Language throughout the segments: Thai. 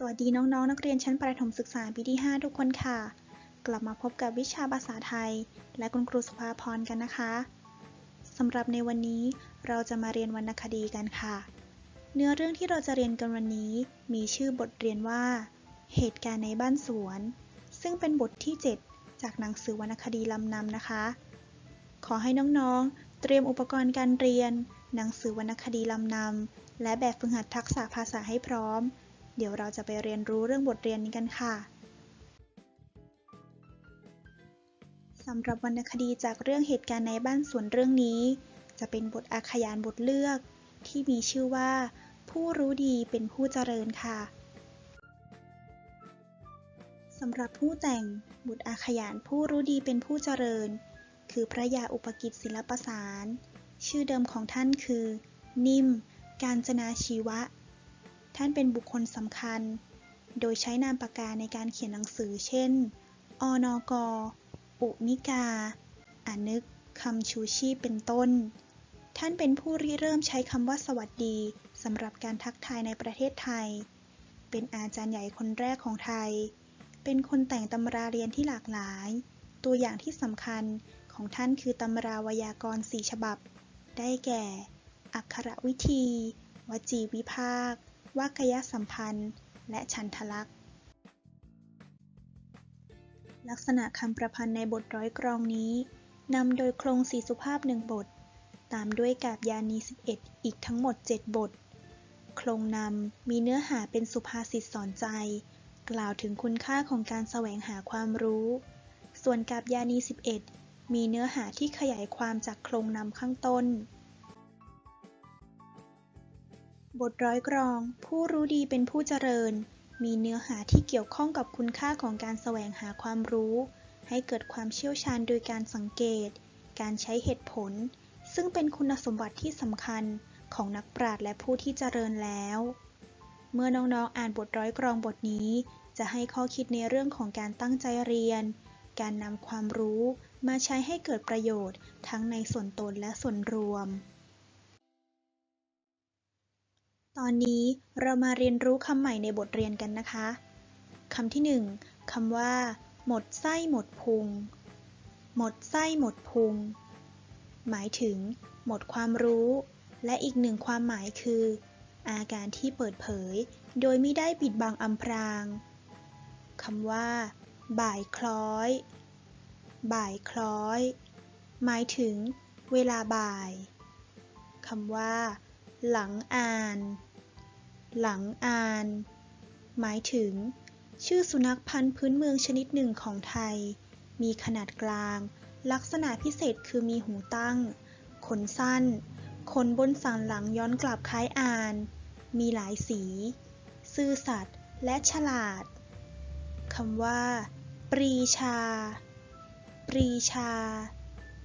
สวัสดีน้องๆนนักเรียนชั้นประถมศึกษาปีที่ 5 ทุกคนค่ะ กลับมาพบกับวิชาภาษาไทย และคุณครูสุภาพรกันนะคะสำหรับในวันนี้เราจะมาเรียนวรรณคดีกันค่ะ เนื้อเรื่องที่เราจะเรียนกันวันนี้ มีชื่อบทเรียนว่า เหตุการณ์ในบ้านสวน ซึ่งเป็นบทที่ 7 จากหนังสือวรรณคดีลำนำนะคะ ขอให้น้องๆ เตรียมอุปกรณ์การเรียน หนังสือวรรณคดีลำนำและแบบฝึกหัดทักษะภาษาให้พร้อม เดี๋ยวเราจะไปเรียนรู้เรื่องบทเรียนนี้กันค่ะสำหรับวรรณคดีจากเรื่องเหตุการณ์ในบ้านสวนเรื่องนี้ จะเป็นบทอาขยานบทเลือก ที่มีชื่อว่า ผู้รู้ดีเป็นผู้เจริญค่ะสำหรับผู้แต่งบทอาขยานผู้รู้ดีเป็นผู้เจริญ คือพระยาอุปกิจศิลปสาร ชื่อเดิมของท่านคือ นิ่ม การจนาชีวะ ท่านเป็นบุคคลสำคัญ โดยใช้นามปากกาในการเขียนหนังสือ เช่น อนก อุนิกา อนึก คำชูชีพ เป็นต้น ท่านเป็นผู้ริเริ่มใช้คำว่าสวัสดีสำหรับการทักทายในประเทศไทย เป็นอาจารย์ใหญ่คนแรกของไทย เป็นคนแต่งตำราเรียนที่หลากหลาย ตัวอย่างที่สำคัญของท่านคือตำราวยากรณ์สี่ฉบับ ได้แก่ อักขรวิธี วจีวิภาค วากยสัมพันธ์ และฉันทลักษณ์ ลักษณะคำประพันธ์ในบทร้อยกรองนี้นำโดยโครงสี่สุภาพหนึ่งบท ตามด้วยกาบยานี 11 อีกทั้งหมด 7 บท โครงนำมีเนื้อหาเป็นสุภาษิตสอนใจ กล่าวถึงคุณค่าของการแสวงหาความรู้ ส่วนกาบยานี 11 มีเนื้อหาที่ขยายความจากโครงนำข้างต้น บทร้อยกรอง ผู้รู้ดีเป็นผู้เจริญ มีเนื้อหาที่เกี่ยวข้องกับคุณค่าของการแสวงหาความรู้ ให้เกิดความเชี่ยวชาญโดยการสังเกต การใช้เหตุผล ซึ่งเป็นคุณสมบัติที่สำคัญของนักปราชญ์และผู้ที่เจริญแล้ว เมื่อน้องๆอ่านบทร้อยกรองบทนี้ จะให้ข้อคิดในเรื่องของการตั้งใจเรียน การนำความรู้มาใช้ให้เกิดประโยชน์ทั้งในส่วนตนและส่วนรวม ตอนนี้เรามาเรียนรู้คำใหม่ในบทเรียนกันนะคะ คำที่หนึ่งคำว่า หมดไส้หมดพุง หมดไส้หมดพุง หมายถึง หมดความรู้ และอีกหนึ่งความหมายคือ อาการที่เปิดเผย โดยไม่ได้ปิดบังอำพรางคำว่า บ่ายคล้อย บ่ายคล้อย หมายถึง เวลาบ่ายคำว่า หลังอ่าน หลังอ่าน หมายถึง ชื่อสุนัขพันธุ์พื้นเมืองชนิดหนึ่งของไทย มีขนาดกลาง ลักษณะพิเศษคือมีหูตั้ง ขนสั้น ขนบนสันหลังย้อนกลับคล้ายอ่าน มีหลายสี ซื่อสัตย์และฉลาดคำว่า ปรีชา ปรีชา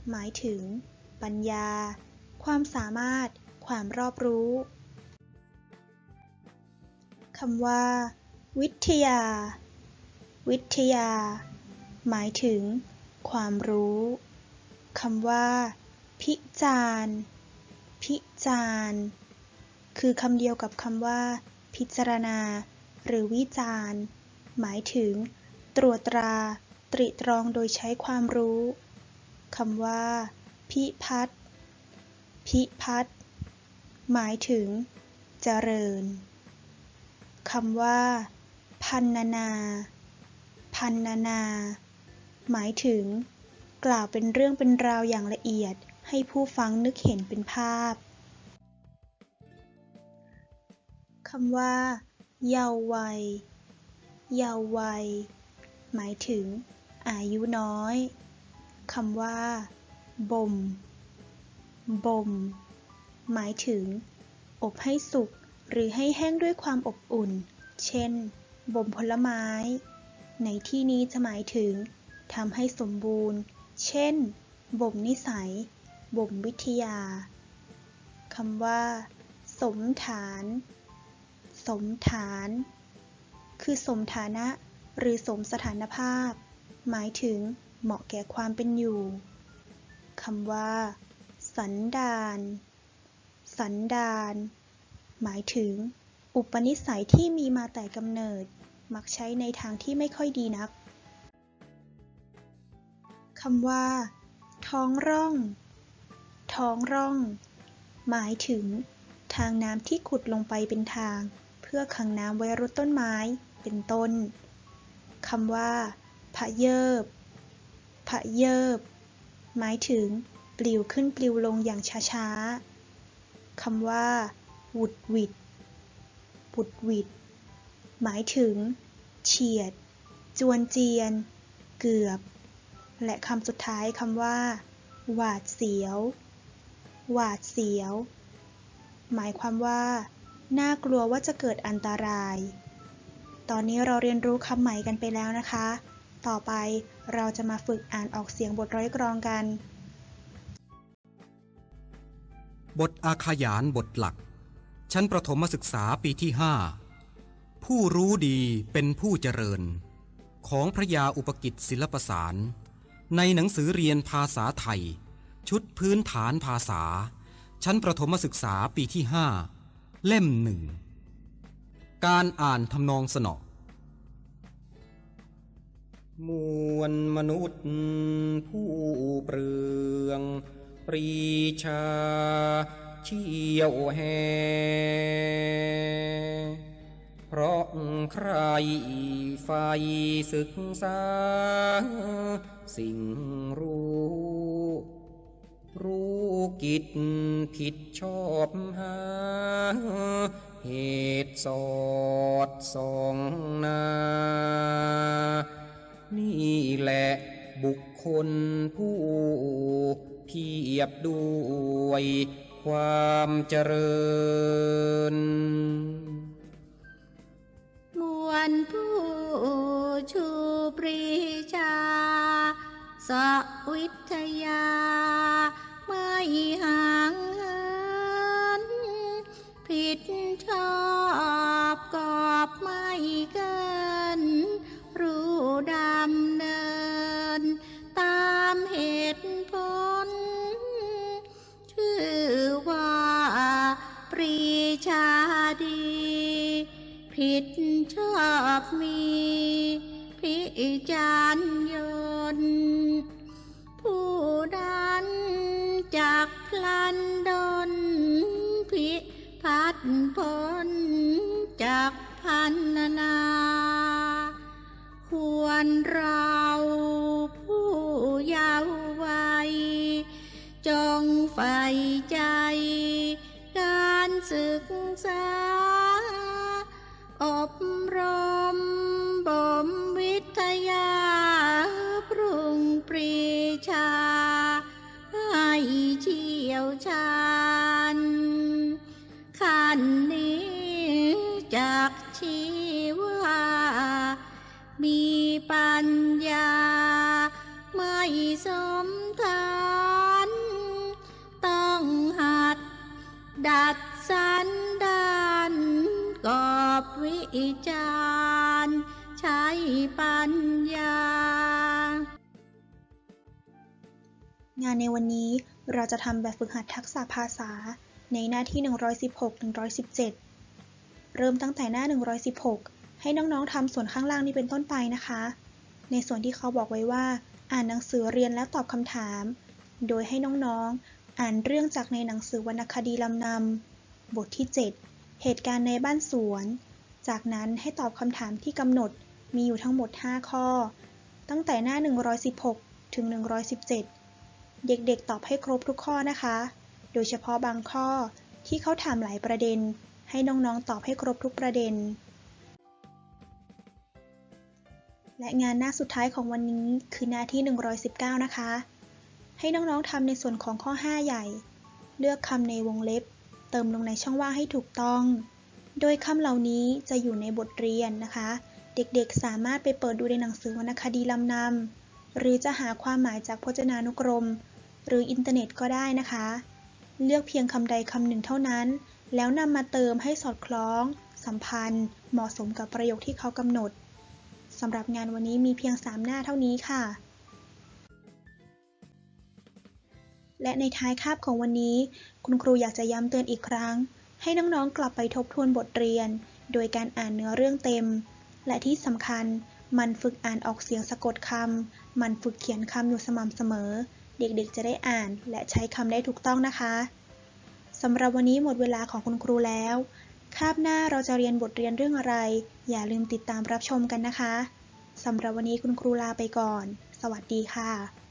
หมายถึง ปัญญา ความสามารถ ความรอบรู้ำว่า วิทยา วิทยา หมายถึง ความรู้คำว่า พิจารณ์พิจารณ์คือคำเดียวกับคำว่า พิจารณา หรือวิจารณ์ หมายถึง ตรวจตรา ตริตรองโดยใช้ความรู้คำว่า พิพัฒพิพัฒหมายถึง เจริญ คำว่า พันนานา พันนานา หมายถึง กล่าวเป็นเรื่องเป็นราวอย่างละเอียด ให้ผู้ฟังนึกเห็นเป็นภาพคำว่า เยาว์วัย เยาว์วัย หมายถึง อายุน้อยคำว่า บ่ม บ่ม หมายถึง อบให้สุก หรือให้แห้งด้วยความอบอุ่น เช่น บ่มผลไม้ ในที่นี้จะหมายถึงทำให้สมบูรณ์ เช่น บ่มนิสัย บ่มวิทยา คำว่า สมฐาน สมฐาน คือสมฐานะ หรือสมสถานภาพ หมายถึงเหมาะแก่ความเป็นอยู่ คำว่า สันดาน สันดาน หมายถึง อุปนิสัยที่มีมาแต่กำเนิด มักใช้ในทางที่ไม่ค่อยดีนักคำว่า ท้องร่อง ท้องร่อง หมายถึง ทางน้ำที่ขุดลงไปเป็นทาง เพื่อขังน้ำไว้รดต้นไม้ เป็นต้นคำว่าพะเยิบพะเยิบ หมายถึง ปลิวขึ้นปลิวลงอย่างช้าๆคำว่า หวุดหวิดหวุดหวิด หมายถึง เฉียด จวนเจียน เกือบ และคำสุดท้ายคำว่า หวาดเสียว หวาดเสียว หมายความว่า น่ากลัวว่าจะเกิดอันตราย ตอนนี้เราเรียนรู้คำใหม่กันไปแล้วนะคะ ต่อไปเราจะมาฝึกอ่านออกเสียงบทร้อยกรองกัน บทอาขยานบทหลัก ชั้นประถมศึกษาปีที่5ผู้รู้ดีเป็นผู้เจริญ ของพระยาอุปกิจศิลปสาร ในหนังสือเรียนภาษาไทย ชุดพื้นฐานภาษา ชั้นประถมศึกษาปีที่5เล่มหนึ่งการอ่านทำนองสนอมวลมนุษย์ผู้เปลือง ปรีชา เชี่ยวแหเพราะใครไฟศึกษา สิ่งรู้ รู้กิจผิดชอบหา เหตุสอดสองนา นี่แหละบุคคลผู้เพียบด้วย ความเจริญ มวลผู้ชูปรีชาสวิทยา ไม่ห่างเหินผิดชอบกอบไม่เกิ ชาดี ผิดชอบมีพิจารยน ผู้นั้นจากพลันดนพิพัดพลจากพันนา ควรรา ชี่ยวชาญขันนี้จากชีวามีปัญญา ไม่สมทานต้องหัด ดัดสันดานกอบวิจารณ์ใช้ปัญญา งานในวันนี้ เราจะทำแบบฝึกหัดทักษะภาษาในหน้าที่ 116-117 เริ่มตั้งแต่หน้า 116 ให้น้องๆทำส่วนข้างล่างนี้เป็นต้นไปนะคะ ในส่วนที่เขาบอกไว้ว่า อ่านหนังสือเรียนแล้วตอบคำถาม โดยให้น้องๆ อ่านเรื่องจากในหนังสือวรรณคดีลำนำบทที่ 7 เหตุการณ์ในบ้านสวน จากนั้นให้ตอบคำถามที่กำหนดมีอยู่ทั้งหมด 5 ข้อ ตั้งแต่หน้า 116 ถึง 117 เด็กๆ ตอบให้ครบทุกข้อนะคะ โดยเฉพาะบางข้อที่เขาถามหลายประเด็น ให้น้องๆ ตอบให้ครบทุกประเด็น และงานหน้าสุดท้ายของวันนี้คือหน้าที่ 119 นะคะ ให้น้องๆทำในส่วนของข้อ 5 ใหญ่ เลือกคำในวงเล็บ เติมลงในช่องว่างให้ถูกต้อง โดยคำเหล่านี้จะอยู่ในบทเรียนนะคะ เด็กๆ สามารถไปเปิดดูในหนังสือวรรณคดีลำนำหรือจะหาความหมายจากพจนานุกรม หรืออินเทอร์เน็ตก็ได้นะคะ เลือกเพียงคำใดคำหนึ่งเท่านั้น แล้วนำมาเติมให้สอดคล้อง สัมพันธ์ เหมาะสมกับประโยคที่เขากำหนดสำหรับงานวันนี้มีเพียง 3 หน้าเท่านี้ค่ะ และในท้ายคาบของวันนี้ คุณครูอยากจะย้ำเตือนอีกครั้ง ให้น้องๆกลับไปทบทวนบทเรียน โดยการอ่านเนื้อเรื่องเต็ม และที่สำคัญมันฝึกอ่านออกเสียงสะกดคำมันฝึกเขียนคำอยู่สม่ำเสมอ เด็กๆ จะได้อ่าน และใช้คำได้ถูกต้องนะคะสำหรับวันนี้หมดเวลาของคุณครูแล้ว คาบหน้าเราจะเรียนบทเรียนเรื่องอะไร อย่าลืมติดตามรับชมกันนะคะสำหรับวันนี้คุณครูลาไปก่อน สวัสดีค่ะ